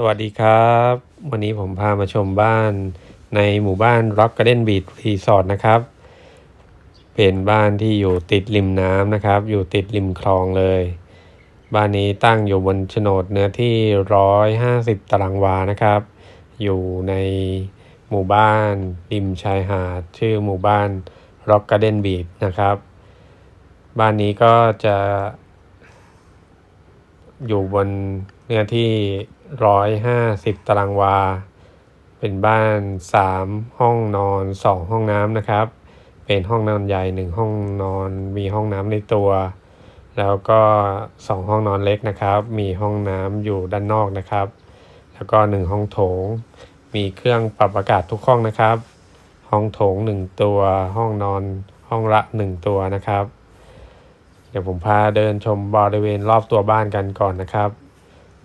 สวัสดีครับ วันนี้ผมพามาชมบ้านในหมู่บ้าน Rock Garden Beach Resort นะครับ เป็นบ้านที่อยู่ติดริมน้ำนะครับ อยู่ติดริมคลองเลย บ้านนี้ตั้งอยู่บนโฉนดเนื้อที่ 150 ตารางวานะครับ อยู่ในหมู่บ้านริมชายหาด ชื่อหมู่บ้าน Rock Garden Beach นะครับ บ้านนี้ก็จะอยู่บนเนื้อที่ ร้อยห้าสิบตารางวา เป็นบ้านสามห้องนอนสองห้องน้ำนะครับ เป็นห้องนอนใหญ่หนึ่งห้องนอนมีห้องน้ำในตัว แล้วก็สองห้องนอนเล็กนะครับ มีห้องน้ำอยู่ด้านนอกนะครับ แล้วก็หนึ่งห้องโถง มีเครื่องปรับอากาศทุกห้องนะครับ ห้องโถงหนึ่งตัว ห้องนอนห้องละหนึ่งตัวนะครับ เดี๋ยวผมพาเดินชมบริเวณรอบตัวบ้านกันก่อนนะครับ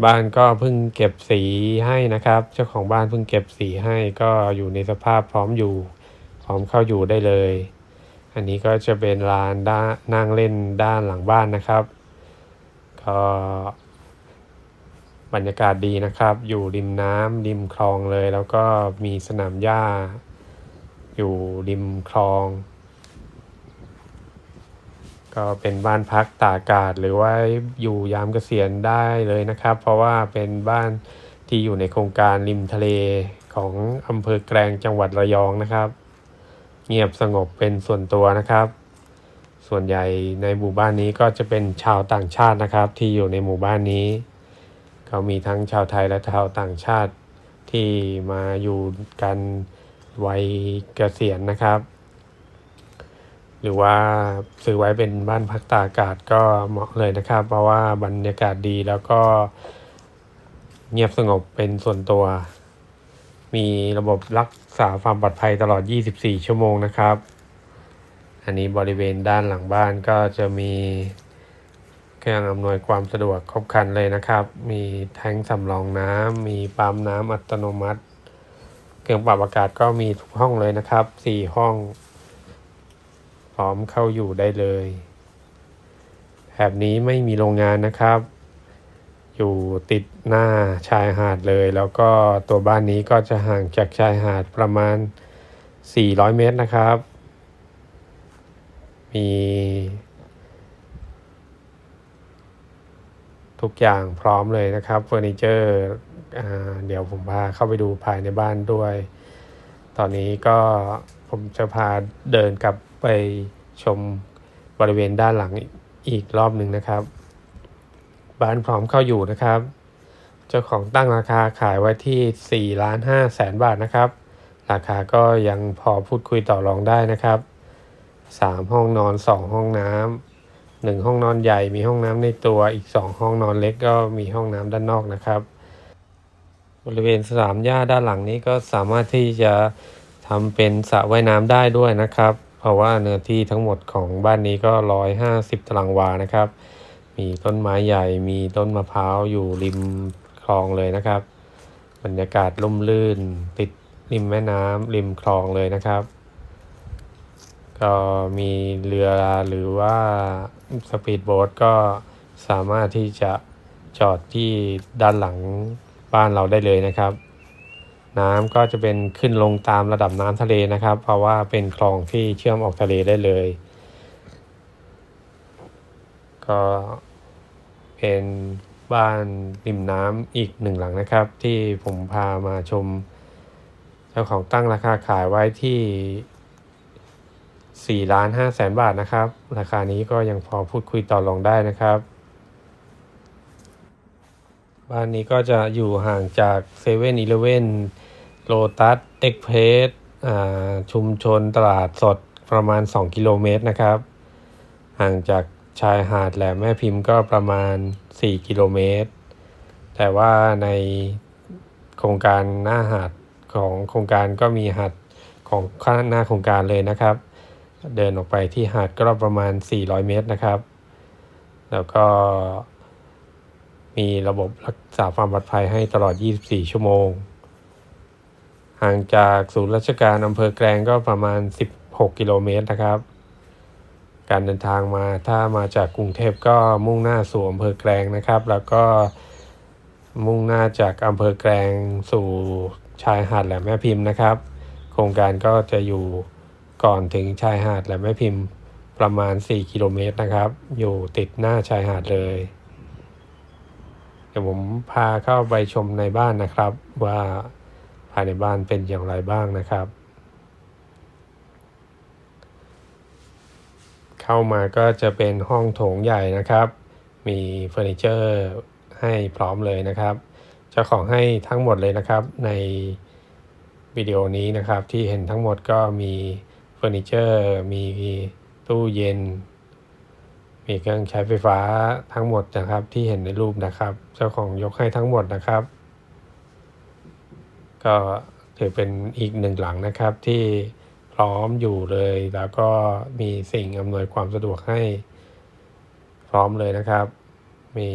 บ้านก็เพิ่งเก็บสีให้นะครับ เจ้าของบ้านเพิ่งเก็บสีให้ก็อยู่ในสภาพพร้อมอยู่ พร้อมเข้าอยู่ได้เลย อันนี้ก็จะเป็นลานด้านนั่งเล่นด้านหลังบ้านนะครับก็บรรยากาศดีนะครับ อยู่ริมน้ำริมคลองเลย แล้วก็มีสนามหญ้า อยู่ริมคลอง ก็เป็นบ้านพักตากอากาศหรือว่าอยู่ยามเกษียณได้เลยนะครับ เพราะว่าเป็นบ้านที่อยู่ในโครงการริมทะเลของอำเภอแกลงจังหวัดระยองนะครับ เงียบสงบเป็นส่วนตัวนะครับ ส่วนใหญ่ในหมู่บ้านนี้ก็จะเป็นชาวต่างชาตินะครับ ที่อยู่ในหมู่บ้านนี้ เขามีทั้งชาวไทยและชาวต่างชาติที่มาอยู่กันวัยเกษียณนะครับ หรือว่าซื้อไว้เป็นบ้านพักตากอากาศก็เหมาะเลยนะครับ เพราะว่าบรรยากาศดีแล้วก็เงียบสงบเป็นส่วนตัว มีระบบรักษาความปลอดภัยตลอด 24 ชั่วโมงนะครับ อันนี้บริเวณด้านหลังบ้านก็จะมีเครื่องอำนวยความสะดวกครบครันเลยนะครับ มีแทงสำรองน้ำ มีปั๊มน้ำอัตโนมัติ เครื่องปรับอากาศก็มีทุกห้องเลยนะครับ 4 ห้อง พร้อมเข้าอยู่ได้เลยแถบนี้ไม่มีโรงงานนะครับ อยู่ติดหน้าชายหาดเลย แล้วก็ตัวบ้านนี้ก็จะห่างจากชายหาดประมาณ 400 เมตรนะครับ มี ทุกอย่างพร้อมเลยนะครับเฟอร์นิเจอร์เดี๋ยวผมพาเข้าไปดูภายในบ้านด้วย ตอนนี้ก็ผมจะพาเดินกับ ไปชมบริเวณด้านหลังอีกรอบหนึ่งนะครับ บ้านพร้อมเข้าอยู่นะครับ เจ้าของตั้งราคาขายไว้ที่4ล้าน5แสนบาทนะครับ ราคาก็ยังพอพูดคุยต่อรองได้นะครับ 3 ห้องนอน 2 ห้องน้ำหนึ่งห้องนอนใหญ่มีห้องน้ำในตัวอีก 2 ห้องนอนเล็กก็มีห้องน้ำด้านนอกนะครับ บริเวณสนามหญ้าด้านหลังนี้ก็สามารถที่จะทำเป็นสระว่ายน้ำได้ด้วยนะครับ เพราะว่าเนื้อที่ทั้งหมดของบ้านนี้ก็ 150 ตารางวานะครับ มีต้นไม้ใหญ่ มีต้นมะพร้าวอยู่ริมคลองเลยนะครับ บรรยากาศร่มรื่น ติดริมแม่น้ำริมคลองเลยนะครับ ก็มีเรือหรือว่าสปีดโบ๊ทก็สามารถที่จะจอดที่ด้านหลังบ้านเราได้เลยนะครับ น้ำก็จะเป็นขึ้นลงตามระดับน้ำทะเลนะครับ เพราะว่าเป็นคลองที่เชื่อมออกทะเลได้เลย ก็เป็นบ้านริมน้ำอีกหนึ่งหลังนะครับ ที่ผมพามาชม เจ้าของตั้งราคาขายไว้ที่4ล้าน5แสนบาทนะครับ ราคานี้ก็ยังพอพูดคุยต่อรองได้นะครับ บ้านนี้ก็จะอยู่ห่างจากเซเว่นอีเลเว่น โลตัสเอ็กเพรสชุมชนตลาดสดประมาณ 2 กิโลเมตรนะครับ ห่างจากชายหาดแหลมแม่พิมพ์ก็ประมาณ 4 กิโลเมตร แต่ว่าในโครงการหน้าหาดของโครงการก็มีหาดของข้างหน้าโครงการเลยนะครับ เดินออกไปที่หาดก็ประมาณ 400 เมตรนะครับ แล้วก็มีระบบรักษาความปลอดภัยให้ตลอด 24 ชั่วโมง ห่างจากศูนย์ราชการอำเภอแกลงก็ประมาณ 16 กิโลเมตรนะครับ การเดินทางมาถ้ามาจากกรุงเทพก็มุ่งหน้าสู่อำเภอแกลงนะครับ แล้วก็มุ่งหน้าจากอำเภอแกลงสู่ชายหาดแหลมแม่พิมพ์นะครับ โครงการก็จะอยู่ก่อนถึงชายหาดแหลมแม่พิมพ์ประมาณ 4 กิโลเมตรนะครับ อยู่ติดหน้าชายหาดเลย เดี๋ยวผมพาเข้าไปชมในบ้านนะครับว่า ภายในบ้านเป็นอย่างไรบ้างนะครับ เข้ามาก็จะเป็นห้องโถงใหญ่นะครับ มีเฟอร์นิเจอร์ให้พร้อมเลยนะครับเจ้าของให้ทั้งหมดเลยนะครับในวิดีโอนี้นะครับที่เห็นทั้งหมดก็มีเฟอร์นิเจอร์ มีตู้เย็น มีเครื่องใช้ไฟฟ้าทั้งหมดนะครับที่เห็นในรูปนะครับ เจ้าของยกให้ทั้งหมดนะครับ ก็ถือเป็นอีกหนึ่งหลังนะครับที่พร้อมอยู่เลย แล้วก็มีสิ่งอำนวยความสะดวกให้พร้อมเลยนะครับ มี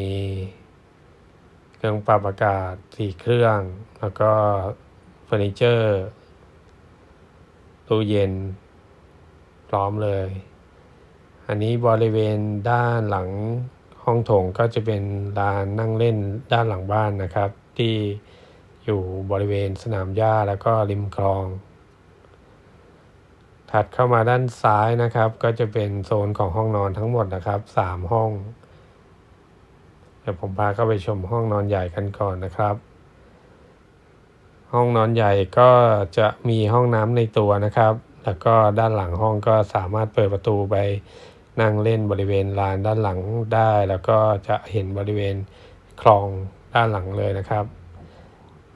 เครื่องปรับอากาศสี่เครื่อง แล้วก็เฟอร์นิเจอร์ตู้เย็น พร้อมเลย อันนี้บริเวณด้านหลังห้องโถงก็จะเป็นลานนั่งเล่นด้านหลังบ้านนะครับ ที่ อยู่บริเวณสนามหญ้าแล้วก็ริมคลอง ถัดเข้ามาด้านซ้ายนะครับ ก็จะเป็นโซนของห้องนอนทั้งหมดนะครับสามห้องเดี๋ยวผมพาเข้าไปชมห้องนอนใหญ่กันก่อนนะครับ ห้องนอนใหญ่ก็จะมีห้องน้ำในตัวนะครับ แล้วก็ด้านหลังห้องก็สามารถเปิดประตูไปนั่งเล่นบริเวณลานด้านหลังได้ แล้วก็จะเห็นบริเวณคลองด้านหลังเลยนะครับ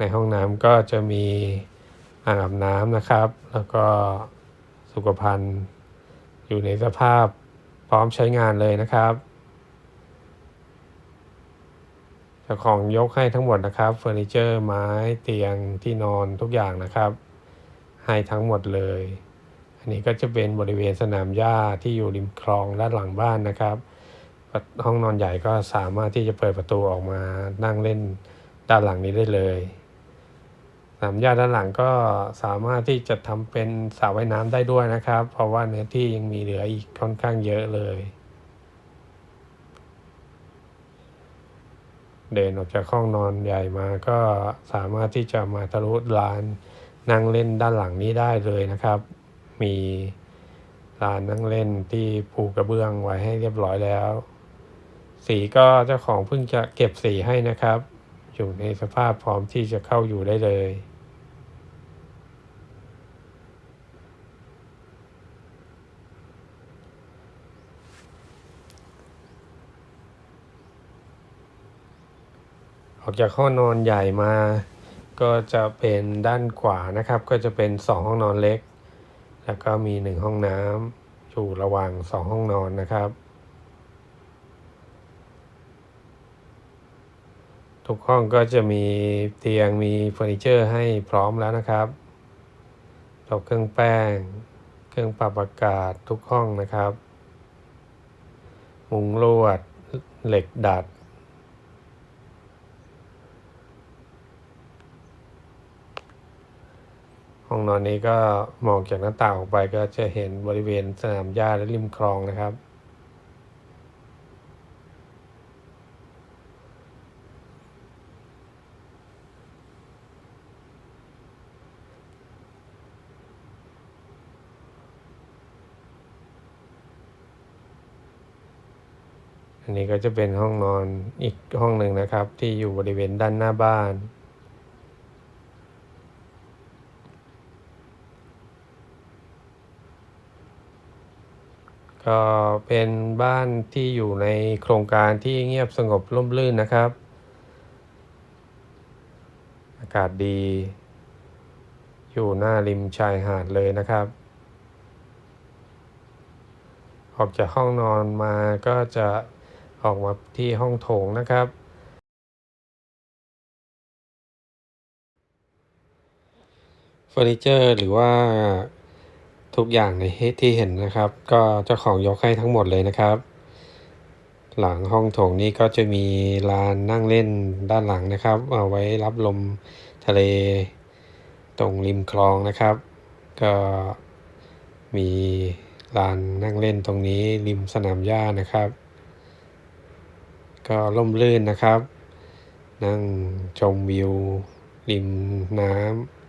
ในห้องน้ำก็จะมีอ่างอาบน้ำนะครับ แล้วก็สุขภัณฑ์อยู่ในสภาพพร้อมใช้งานเลยนะครับเจ้าของยกให้ทั้งหมดนะครับเฟอร์นิเจอร์ไม้เตียงที่นอนทุกอย่างนะครับ ให้ทั้งหมดเลย อันนี้ก็จะเป็นบริเวณสนามหญ้าที่อยู่ริมคลองด้านหลังบ้านนะครับ ห้องนอนใหญ่ก็สามารถที่จะเปิดประตูออกมานั่งเล่นด้านหลังนี้ได้เลย นามหญ้าด้านหลังก็สามารถที่จะทำเป็นสระว่ายน้ำได้ด้วยนะครับ เพราะว่าเนื้อที่ยังมีเหลืออีกค่อนข้างเยอะเลย เดินออกจากห้องนอนใหญ่มาก็สามารถที่จะมาทะลุลานนั่งเล่นด้านหลังนี้ได้เลยนะครับ มีลานนั่งเล่นที่ปูกระเบื้องไว้ให้เรียบร้อยแล้ว สีก็เจ้าของเพิ่งจะเก็บสีให้นะครับ อยู่ในสภาพพร้อมที่จะเข้าอยู่ได้เลย ออกจากห้องนอนใหญ่มา ก็จะเป็นด้านขวานะครับ ก็จะเป็นสองห้องนอนเล็ก แล้วก็มีหนึ่งห้องน้ำอยู่ระหว่างสองห้องนอนนะครับ ทุกห้องก็จะมีเตียงมีเฟอร์นิเจอร์ให้พร้อมแล้วนะครับต๊ะเครื่องแป้ง เครื่องปรับอากาศทุกห้องนะครับ มุงลวด เหล็กดัด ห้องนอนนี้ก็มองจากหน้าต่างออกไปก็จะเห็นบริเวณสนามหญ้าและริมคลองนะครับอันนี้ก็จะเป็นห้องนอนอีกห้องหนึ่งนะครับ ที่อยู่บริเวณด้านหน้าบ้าน ก็เป็นบ้านที่อยู่ในโครงการที่เงียบสงบร่มรื่นนะครับ อากาศดี อยู่หน้าริมชายหาดเลยนะครับ ออกจากห้องนอนมาก็จะออกมาที่ห้องโถงนะครับ เฟอร์นิเจอร์หรือว่า ทุกอย่างในที่เห็นนะครับ ก็เจ้าของยกให้ทั้งหมดเลยนะครับ หลังห้องโถงนี้ก็จะมีลานนั่งเล่นด้านหลังนะครับ เอาไว้รับลมทะเลตรงริมคลองนะครับ ก็มีลานนั่งเล่นตรงนี้ริมสนามหญ้านะครับ ก็ร่มรื่นนะครับ นั่งชมวิวริมน้ำ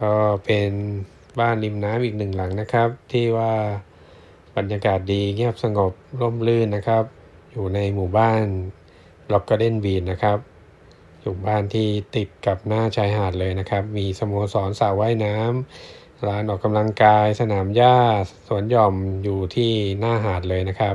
ก็เป็นบ้านริมน้ำอีกหนึ่งหลังนะครับ ที่ว่าบรรยากาศดีเงียบสงบร่มรื่นนะครับ อยู่ในหมู่บ้านล็อกก r เดนบีนนะครับ อยู่บ้านที่ติดกับหน้าชายหาดเลยนะครับ มีสโมสรสระว่ายน้ำร้านออกกำลังกาย สนามหญ้าสวนหย่อมอยู่ที่หน้าหาดเลยนะครับ